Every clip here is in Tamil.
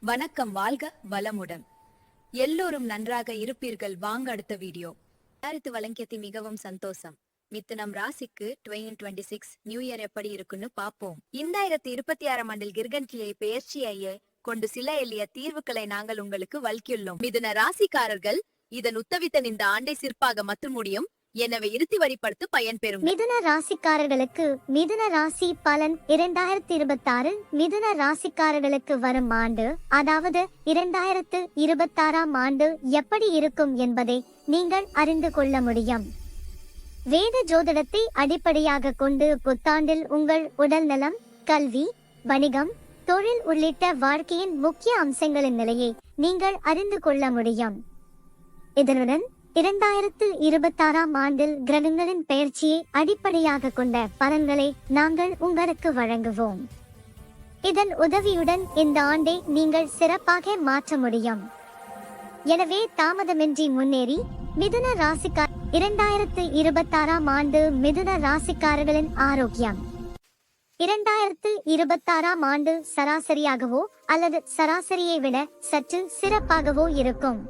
வணக்கம் வாழ்க வளமுடன். எல்லோரும் நன்றாக இருப்பீர்கள். வாங்க அடுத்த வீடியோ. தயாரித்து வழங்கியது மிகவும் சந்தோஷம். மித்தனம் ராசிக்கு twenty twenty six new year எப்படி இருக்குன்னு பாப்போம் இந்தாயிரத்தி இருபத்தி ஆறாம் ஆண்டில் கிர்கன்கியை பெயர்ச்சியையே கொண்டு சில எளிய தீர்வுகளை நாங்கள் உங்களுக்கு வல்கியுள்ளோம் மிதுன ராசிக்காரர்கள் இதன் உத்தவித்தன் இந்த ஆண்டை சிற்பாக மற்றும் முடியும். எனவே இறுதி வழிபடுத்து பயன்பெறும் மிதுன ராசிக்காரர்களுக்கு மிதுன ராசி பலன் இரண்டாயிரத்தி இருபத்தாறு மிதுன ராசிக்காரர்களுக்கு வரும் ஆண்டு அதாவது இரண்டாயிரத்து இருபத்தாறாம் ஆண்டு எப்படி இருக்கும் என்பதை நீங்கள் அறிந்து கொள்ள முடியும். வேத ஜோதிடத்தை அடிப்படையாக கொண்டு புத்தாண்டில் உங்கள் உடல் நலம் கல்வி வணிகம் தொழில் உள்ளிட்ட வாழ்க்கையின் முக்கிய அம்சங்களின் நிலையை நீங்கள் அறிந்து கொள்ள முடியும். இதனுடன் இரண்டாயிரத்து இருபத்தாறாம் ஆண்டில் கிரகங்களின் பெயர்ச்சியை அடிப்படையாக கொண்ட பலன்களை நாங்கள் உங்களுக்கு வழங்குவோம். இதன் உதவியுடன் இந்த ஆண்டை நீங்கள் சிறப்பாக மாற்ற முடியும். எனவே தாமதமின்றி முன்னேறி மிதுன ராசிக்கார் இரண்டாயிரத்து இருபத்தாறாம் ஆண்டு மிதுன ராசிக்காரர்களின் ஆரோக்கியம். இரண்டாயிரத்து இருபத்தாறாம் ஆண்டு சராசரியாகவோ அல்லது சராசரியை விட சற்று சிறப்பாகவோ இருக்கும்.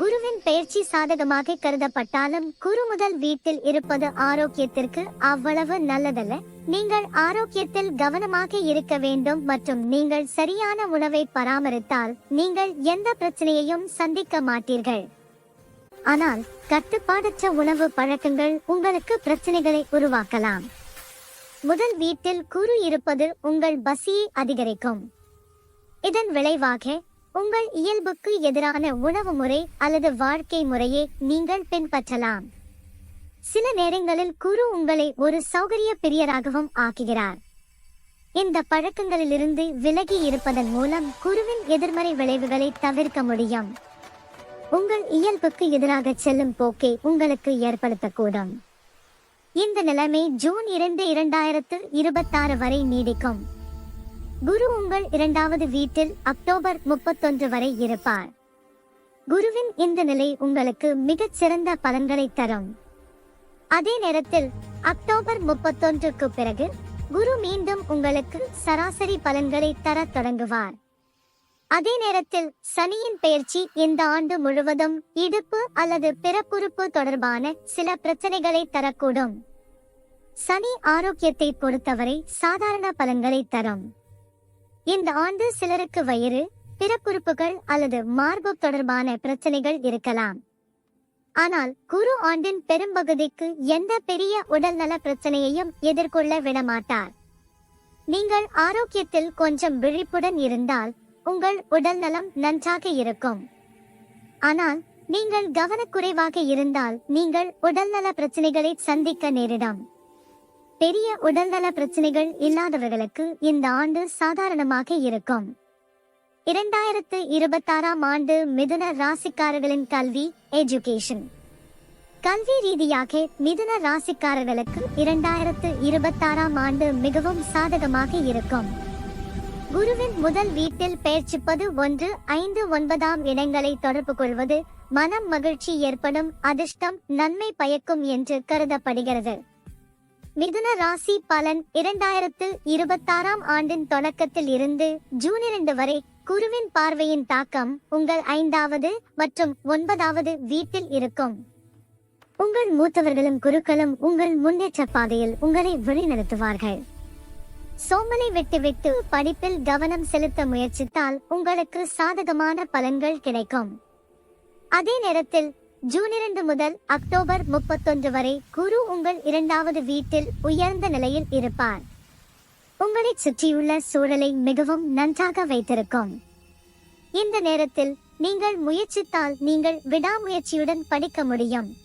குருவின் பெயர்ச்சி சாதகமாக கருதப்பட்டாலும் குரு முதல் வீட்டில் இருப்பது ஆரோக்கியத்திற்கு அவ்வளவு நல்லதல்ல. நீங்கள் ஆரோக்கியத்தில் கவனமாக இருக்க வேண்டும் மற்றும் நீங்கள் சரியான உணவை பராமரித்தால் நீங்கள் எந்த பிரச்சனையையும் சந்திக்க மாட்டீர்கள். ஆனால் கட்டுப்பாடற்ற உணவு பழக்கங்கள் உங்களுக்கு பிரச்சனைகளை உருவாக்கலாம். முதல் வீட்டில் குரு இருப்பது உங்கள் பசியை அதிகரிக்கும். இதன் விளைவாக உங்கள் இயல்புக்கு எதிரான உணவு முறை அல்லது வாழ்க்கை முறையை நீங்கள் பின்பற்றலாம். சில நேரங்களில் குரு உங்களை ஒரு சௌகரிய பிரியராகவும் ஆக்குகிறார். இந்த பழக்கங்களிலிருந்து விலகி இருப்பதன் மூலம் குருவின் எதிர்மறை விளைவுகளை தவிர்க்க முடியும். உங்கள் இயல்புக்கு எதிராக செல்லும் போக்கை உங்களுக்கு ஏற்படுத்தக்கூடும். இந்த நிலைமை ஜூன் இரண்டு இரண்டாயிரத்து இருபத்தாறு வரை நீடிக்கும். குரு உங்கள் இரண்டாவது வீட்டில் அக்டோபர் முப்பத்தொன்று வரை இருப்பார். குருவின் இந்த நிலை உங்களுக்கு மிகச் சிறந்த பலன்களை தரும். அதே நேரத்தில் அக்டோபர் முப்பத்தொன்றுக்கு பிறகு குரு மீண்டும் உங்களுக்கு சராசரி பலன்களை தரத் தொடங்குவார். அதே நேரத்தில் சனியின் பெயர்ச்சி இந்த ஆண்டு முழுவதும் இடுப்பு அல்லது பிறப்புறுப்பு தொடர்பான சில பிரச்சனைகளை தரக்கூடும். சனி ஆரோக்கியத்தை பொறுத்தவரை சாதாரண பலன்களை தரும். இந்த ஆண்டு சிலருக்கு வயிறு பிறப்புறுப்புகள் அல்லது மார்பு தொடர்பான பிரச்சனைகள் இருக்கலாம். ஆனால் குரு ஆண்டின் பெரும்பகுதிக்கு எந்த பெரிய உடல்நல பிரச்சனையையும் எதிர்கொள்ள விடமாட்டார். நீங்கள் ஆரோக்கியத்தில் கொஞ்சம் விழிப்புடன் இருந்தால் உங்கள் உடல்நலம் நன்றாக இருக்கும். ஆனால் நீங்கள் கவனக்குறைவாக இருந்தால் நீங்கள் உடல்நல பிரச்சனைகளை சந்திக்க நேரிடும். பெரிய உடல்நல பிரச்சனைகள் இல்லாதவர்களுக்கு இந்த ஆண்டு சாதாரணமாக இருக்கும். இரண்டாயிரத்து இருபத்தாறாம் ஆண்டு மிதுன ராசிக்காரர்களின் கல்வி எஜுகேஷன் கல்வி ரீதியாக மிதுன ராசிக்காரர்களுக்கு இரண்டாயிரத்து இருபத்தாறாம் ஆண்டு மிகவும் சாதகமாக இருக்கும். குருவின் முதல் வீட்டில் பெயர்ச்சிப்பது ஒன்று ஐந்து ஒன்பதாம் இடங்களை தொடர்பு கொள்வது மனம் மகிழ்ச்சி ஏற்படும் அதிர்ஷ்டம் நன்மை பயக்கும் என்று கருதப்படுகிறது. மிதுன ராசி பலன் இரண்டாயிரத்து இருபத்தாறாம் ஆண்டின் தொடக்கத்தில் இருந்து ஜூன் இரண்டு வரை குருவின் பார்வையின் தாக்கம் உங்கள் ஐந்தாவது மற்றும் ஒன்பதாவது வீட்டில் இருக்கும். உங்கள் மூத்தவர்களும் குருக்களும் உங்கள் முன்னேற்ற பாதையில் உங்களை வழிநடத்துவார்கள். சோமலை விட்டுவிட்டு படிப்பில் கவனம் செலுத்த முயற்சித்தால் உங்களுக்கு சாதகமான பலன்கள் கிடைக்கும். அதே நேரத்தில் ஜூன் இரண்டு முதல் அக்டோபர் முப்பத்தொன்று வரை குரு உங்கள் இரண்டாவது வீட்டில் உயர்ந்த நிலையில் இருப்பார். உங்களை சுற்றியுள்ள சூழலை மிகவும் நன்றாக வைத்திருக்கும். இந்த நேரத்தில் நீங்கள் முயற்சித்தால் நீங்கள் விடாமுயற்சியுடன் படிக்க முடியும்.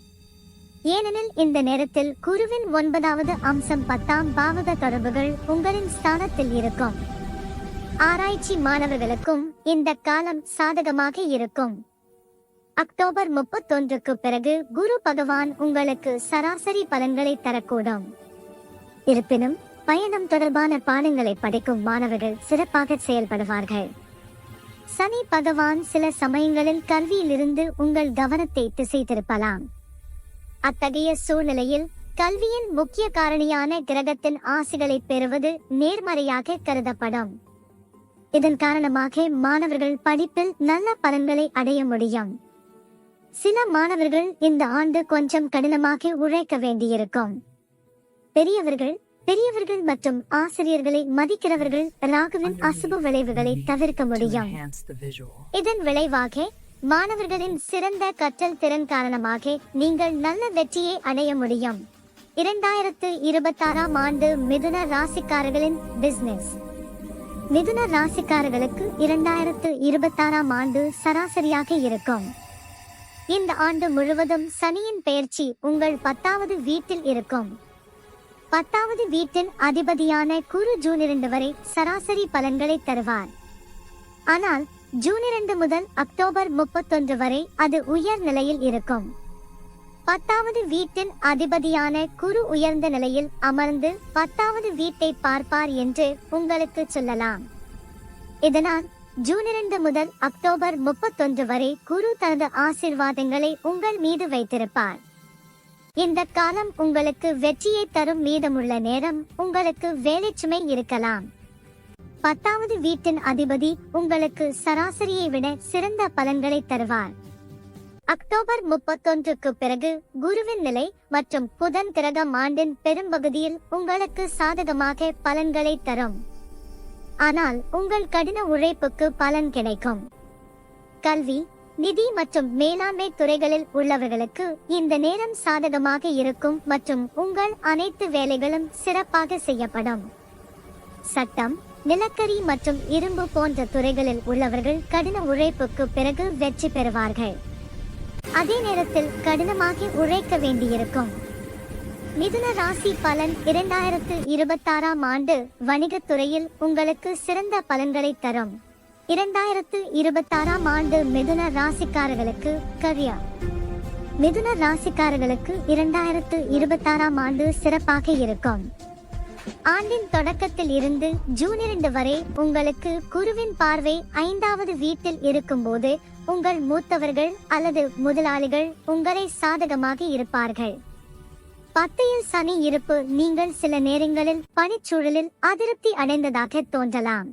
ஏனெனில் இந்த நேரத்தில் குருவின் ஒன்பதாவது அம்சம் பத்தாம் பாவக தொடர்புகள் உங்களின் ஸ்தானத்தில் இருக்கும். ஆராய்ச்சி மாணவர்களுக்கும் இந்த காலம் சாதகமாக இருக்கும். அக்டோபர் முப்பத்தொன்றுக்கு பிறகு குரு பகவான் உங்களுக்கு சராசரி பலன்களை தரக்கூடும். இருப்பினும் பயணம் தொடர்பான பாடங்களை படிக்கும் மாணவர்கள் சிறப்பாக செயல்படுவார்கள். சனி பகவான் சில சமயங்களில் கல்வியிலிருந்து உங்கள் கவனத்தை திசை திருப்பலாம் அத்தகைய சூழ்நிலையில் கல்வியின் முக்கிய காரணியான கிரகத்தின் ஆசைகளை பெறுவது நேர்மறையாக கருதப்படும். இதன் காரணமாக மாணவர்கள் படிப்பில் நல்ல பலன்களை அடைய முடியும். சில மாணவர்கள் இந்த ஆண்டு கொஞ்சம் கடினமாக உழைக்க வேண்டியிருக்கும். பெரியவர்கள் பெரியவர்கள் மற்றும் ஆசிரியர்களை மதிக்கிறவர்கள் ராகுவின் அசுப விளைவுகளை தவிர்க்க முடியும். இதன் விளைவாக மாணவர்களின் சிறந்த கற்றல் திறன் காரணமாக நீங்கள் நல்ல வெற்றியை அடைய முடியும். இரண்டாயிரத்து இருபத்தாறாம் ஆண்டு மிதுன ராசிக்காரர்களின் பிசினஸ் மிதுன ராசிக்காரர்களுக்கு இரண்டாயிரத்து இருபத்தாறாம் ஆண்டு சராசரியாக இருக்கும். இந்த ஆண்டு முழுவதும் சனியின் பெயர்ச்சி உங்கள் பத்தாவது வீட்டில் இருக்கும். பத்தாவது வீட்டின் அதிபதியான குரு ஜூன் இரண்டு வரை சராசரி பலன்களை தருவார். ஆனால் ஜூன் இரண்டு முதல் அக்டோபர் முப்பத்தொன்று வரை அது உயர் நிலையில் இருக்கும். பத்தாவது வீட்டின் அதிபதியான குரு உயர்ந்த நிலையில் அமர்ந்து பத்தாவது வீட்டை பார்ப்பார் என்று உங்களுக்கு சொல்லலாம். இதனால் ஜூன் இரண்டு முதல் அக்டோபர் முப்பத்தொன்று வரை குரு தனது ஆசிர்வாதங்களை உங்கள் மீது வைத்திருப்பார். இந்த காலம் உங்களுக்கு வெற்றியை தரும் மீதமுள்ள நேரம் உங்களுக்கு வேலைச்சுமை இருக்கலாம். பத்தாவது வீட்டின் அதிபதி உங்களுக்கு சராசரியை விட சிறந்த பலன்களை தருவார். அக்டோபர் முப்பத்தொன்றுக்கு பிறகு குருவின் நிலை மற்றும் புதன் கிரகம் ஆண்டின் பெரும்பகுதியில் உங்களுக்கு சாதகமாக பலன்களை தரும். ஆனால் உங்கள் கடின உழைப்புக்கு பலன் கிடைக்கும். கல்வி நிதி மற்றும் மேலாண்மை துறைகளில் உள்ளவர்களுக்கு இந்த நேரம் சாதகமாக இருக்கும் மற்றும் உங்கள் அனைத்து வேலைகளும் சிறப்பாக செய்யப்படும். சட்டம் நிலக்கரி மற்றும் இரும்பு போன்ற துறைகளில் உள்ளவர்கள் கடின உழைப்புக்கு பிறகு வெற்றி பெறுவார்கள். அதே நேரத்தில் கடினமாக உழைக்க வேண்டியிருக்கும். மிதுன ராசி பலன் இரண்டாயிரத்து இருபத்தாறாம் ஆண்டு வணிகத் துறையில் உங்களுக்கு சிறந்த பலன்களை தரும். இரண்டாயிரத்து இருபத்தாறாம் ஆண்டு மிதுன ராசிக்காரர்களுக்கு கரியா மிதுன ராசிக்காரர்களுக்கு இரண்டாயிரத்து இருபத்தாறாம் ஆண்டு சிறப்பாக இருக்கும். ஆண்டின் தொடக்கத்தில் இருந்து ஜூன் இரண்டு வரை உங்களுக்கு குருவின் பார்வை ஐந்தாவது வீட்டில் இருக்கும்போது உங்கள் மூத்தவர்கள் அல்லது முதலாளிகள் உங்களை சாதகமாக இருப்பார்கள். பத்தையில் சனி இருப்பு நீங்கள் சில நேரங்களில் பணிச்சூழலில் அதிருப்தி அடைந்ததாக தோன்றலாம்.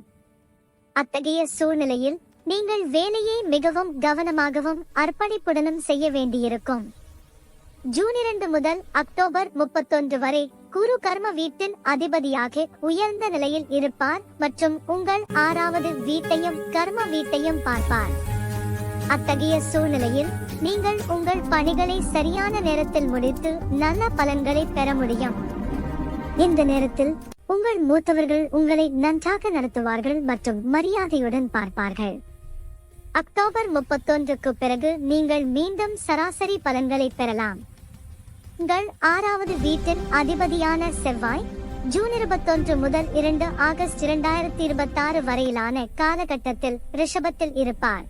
அத்தகைய சூழ்நிலையில் நீங்கள் வேலையை மிகவும் கவனமாகவும் அர்ப்பணிப்புடனும் செய்ய வேண்டியிருக்கும். ஜூன் இரண்டு முதல் அக்டோபர் முப்பத்தொன்று வரை குரு கர்ம வீட்டின் அதிபதியாக உயர்ந்த நிலையில் இருப்பார் மற்றும் உங்கள் ஆறாவது வீட்டையும் கர்ம வீட்டையும் பார்ப்பார். அத்தகைய சூழ்நிலையில் நீங்கள் உங்கள் பணிகளை சரியான நேரத்தில் முடித்து நல்ல பலன்களை பெற முடியும். இந்த நேரத்தில் உங்கள் மூத்தவர்கள் உங்களை நன்றாக நடத்துவார்கள் மற்றும் மரியாதையுடன் பார்ப்பார்கள். அக்டோபர் முப்பத்தொன்றுக்கு பிறகு நீங்கள் மீண்டும் சராசரி பலன்களை பெறலாம். உங்கள் ஆறாவது வீட்டின் அதிபதியான செவ்வாய் ஜூன் இருபத்தொன்று முதல் இரண்டு ஆகஸ்ட் இரண்டாயிரத்தி இருபத்தாறு வரையிலான காலகட்டத்தில் ரிஷபத்தில் இருப்பார்.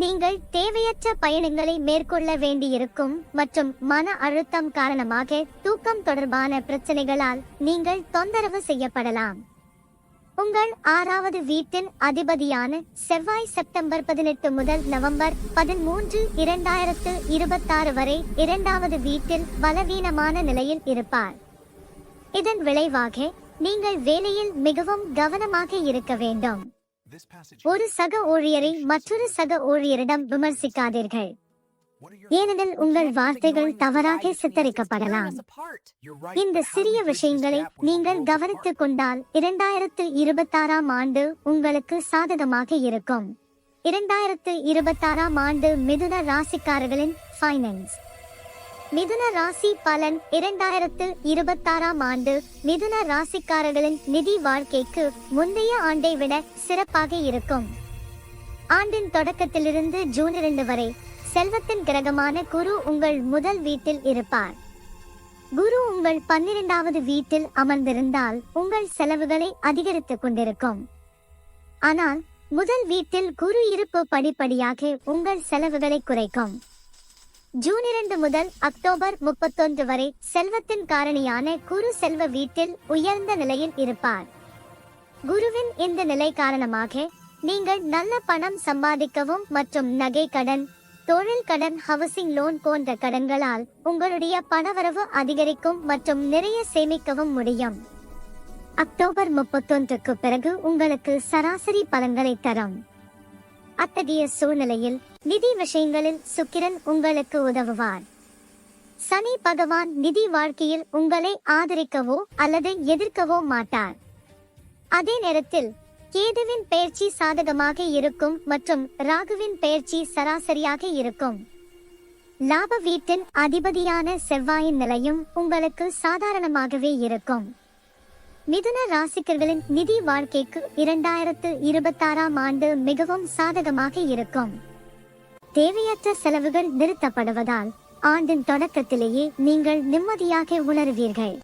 நீங்கள் தேவையற்ற பயணங்களை மேற்கொள்ள வேண்டியிருக்கும் மற்றும் மன அழுத்தம் காரணமாக தூக்கம் தொடர்பான பிரச்சனைகளால் நீங்கள் தொந்தரவு செய்யப்படலாம். உங்கள் ஆறாவது வீட்டின் அதிபதியான செவ்வாய் செப்டம்பர் பதினெட்டு முதல் நவம்பர் பதிமூன்று இரண்டாயிரத்து இருபத்தாறு வரை இரண்டாவது வீட்டில் பலவீனமான நிலையில் இருப்பார். இதன் விளைவாக நீங்கள் வேலையில் மிகவும் கவனமாக இருக்க வேண்டும். ஒரு சக ஊழியரை மற்றொரு சக ஊழியரிடம் விமர்சிக்காதீர்கள். ஏனெனில் உங்கள் வார்த்தைகள் தவறாக சித்தரிக்கப்படலாம். இந்த சிறிய விஷயங்களை நீங்கள் கவனித்துக்? கொண்டால் இரண்டாயிரத்து இருபத்தாறாம் ஆண்டு உங்களுக்கு சாதகமாக இருக்கும். இரண்டாயிரத்து இருபத்தாறாம் ஆண்டு மிதுன ராசிக்காரர்களின் ஃபைனான்ஸ் மிதுன ராசி பலன் இரண்டாயிரத்து இருபத்தாறாம் ஆண்டு மிதுன ராசிக்காரர்களின் நிதி வாழ்க்கைக்கு முந்தைய ஆண்டை விட சிறப்பாக இருக்கும். ஆண்டின் தொடக்கத்திலிருந்து ஜூன் இரண்டு வரை செல்வத்தின் கிரகமான குரு உங்கள் முதல் வீட்டில் இருப்பார். குரு உங்கள் பன்னிரெண்டாவது வீட்டில் அமர்ந்திருந்தால் உங்கள் செலவுகளை அதிகரித்துக் கொண்டிருக்கும். ஆனால் முதல் வீட்டில் குரு இருப்பு படிப்படியாக உங்கள் செலவுகளை குறைக்கும். ஜூன் இரண்டு முதல் அக்டோபர் முப்பத்தொன்று வரை செல்வத்தின் காரணியான குரு செல்வ வீட்டில் உயர்ந்த நிலையில் இருப்பார். குருவின் இந்த நிலை காரணமாக நீங்கள் நல்ல பணம் சம்பாதிக்கவும் மற்றும் நகை கடன் தொழில் கடன் ஹவுசிங் லோன் போன்ற கடன்களால் உங்களுடைய பணவரவு அதிகரிக்கும் மற்றும் நிறைய சேமிக்கவும் முடியும். அக்டோபர் முப்பத்தொன்றுக்கு பிறகு உங்களுக்கு சராசரி பலன்களை தரும். அத்தகைய சூழ்நிலையில் நிதி விஷயங்களில் சுக்கிரன் உங்களுக்கு உதவுவார் சனி பகவான் நிதி வாழ்க்கையில் உங்களை ஆதரிக்கவோ அல்லது எதிர்க்கவோ மாட்டார். அதே நேரத்தில் கேதுவின் பெயர்ச்சி சாதகமாக இருக்கும் மற்றும் ராகுவின் பெயர்ச்சி சராசரியாக இருக்கும். லாப வீட்டின் அதிபதியான செவ்வாயின் நிலையும் உங்களுக்கு சாதாரணமாகவே இருக்கும். மிதுன ராசிக்கர்களின் நிதி வாழ்க்கைக்கு இரண்டாயிரத்து இருபத்தாறாம் ஆண்டு மிகவும் சாதகமாக இருக்கும். தேவையற்ற செலவுகள் நிறுத்தப்படுவதால் ஆண்டின் தொடக்கத்திலேயே நீங்கள் நிம்மதியாக உணர்வீர்கள்.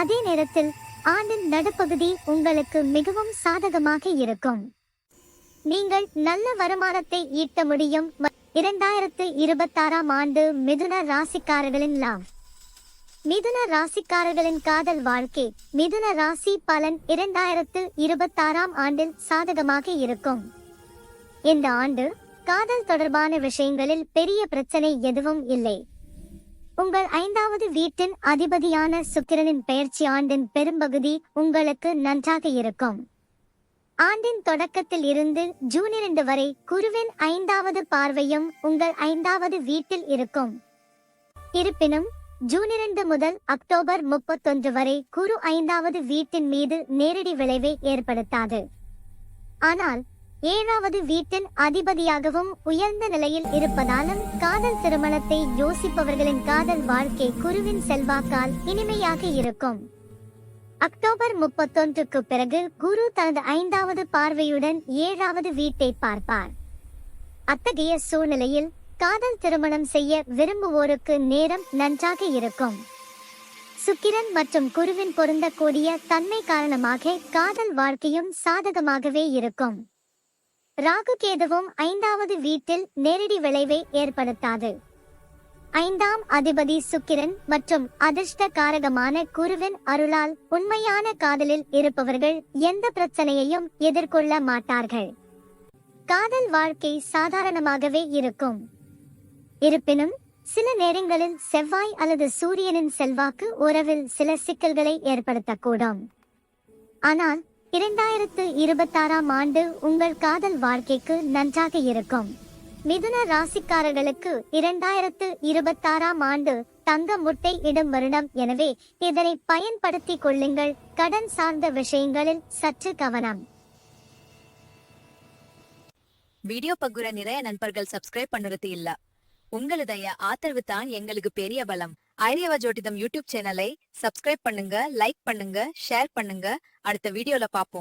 அதே நேரத்தில் ஆண்டின் நடுப்பகுதி உங்களுக்கு மிகவும் சாதகமாக இருக்கும். நீங்கள் நல்ல வருமானத்தை ஈட்ட முடியும். இரண்டாயிரத்து இருபத்தாறாம் ஆண்டு மிதுன ராசிக்காரர்களின் லாப் மிதுன ராசிக்காரர்களின் காதல் வாழ்க்கை மிதுன ராசி பலன் இரண்டாயிரத்து இருபத்தாறாம் ஆண்டில் சாதகமாக இருக்கும். இந்த ஆண்டு காதல் தொடர்பான விஷயங்களில் பெரிய பிரச்சனை எதுவும் இல்லை. உங்கள் ஐந்தாவது வீட்டின் அதிபதியான சுக்கிரனின் பெயர்ச்சி ஆண்டின் பெரும்பகுதி உங்களுக்கு நன்றாக இருக்கும். ஆண்டின் தொடக்கத்தில் இருந்து ஜூன் இரண்டு வரை குருவின் ஐந்தாவது பார்வையும் உங்கள் ஐந்தாவது வீட்டில் இருக்கும். இருப்பினும் ஜூன் இரண்டு முதல் அக்டோபர் முப்பத்தொன்று வரை குரு ஐந்தாவது வீட்டின் மீது நேரடி விளைவை ஏற்படுத்தாது. ஆனால் ஏழாவது வீட்டின் அதிபதியாகவும் உயர்ந்த நிலையில் இருப்பதாலும் காதல் திருமணத்தை யோசிப்பவர்களின் காதல் வாழ்க்கை குருவின் செல்வாக்கால் இனிமையாக இருக்கும். அக்டோபர் முப்பத்தொன்றுக்கு பிறகு குரு தனது ஐந்தாவது பார்வையுடன் ஏழாவது வீட்டை பார்ப்பார். அத்தகைய சூழ்நிலையில் காதல் திருமணம் செய்ய விரும்புவோருக்கு நேரம் நன்றாக இருக்கும். சுக்கிரன் மற்றும் குருவின் பொருந்தக்கூடிய தன்மை காரணமாக காதல் வாழ்க்கையும் சாதகமாகவே இருக்கும். ராகு கேதுவும் ஐந்தாவது வீட்டில் நேரடி விளைவை ஏற்படுத்தாது. ஐந்தாம் அதிபதி சுக்கிரன் மற்றும் அதிர்ஷ்ட காரகமான குருவின் அருளால் உண்மையான காதலில் இருப்பவர்கள் எந்த பிரச்சனையையும் எதிர்கொள்ள மாட்டார்கள். காதல் வாழ்க்கை சாதாரணமாகவே இருக்கும். இருப்பினும் சில நேரங்களில் செவ்வாய் அல்லது சூரியனின் செல்வாக்கு உறவில் சில சிக்கல்களை ஏற்படுத்தக்கூடும். ஆனால் இரண்டாயிரத்து இருபத்தாறாம் ஆண்டு உங்கள் காதல் வாழ்க்கைக்கு நன்றாக இருக்கும். மிதுன ராசிக்காரர்களுக்கு இரண்டாயிரத்து இருபத்தாறாம் ஆண்டு தங்க முட்டை இடும் வருடம். எனவே இதனை பயன்படுத்திக் கொள்ளுங்கள். கடன் சார்ந்த விஷயங்களில் சற்று கவனம். வீடியோ பகுர நிறைய நண்பர்கள் சப்ஸ்கிரைப் பண்ணுறது இல்லை. உங்களுடைய ஆதரவு தான் எங்களுக்கு பெரிய பலம். ஐரியவ ஜோதிடம் யூடியூப் சேனலை சப்ஸ்கிரைப் பண்ணுங்க லைக் பண்ணுங்க ஷேர் பண்ணுங்க. அடுத்த வீடியோல பாப்போம்.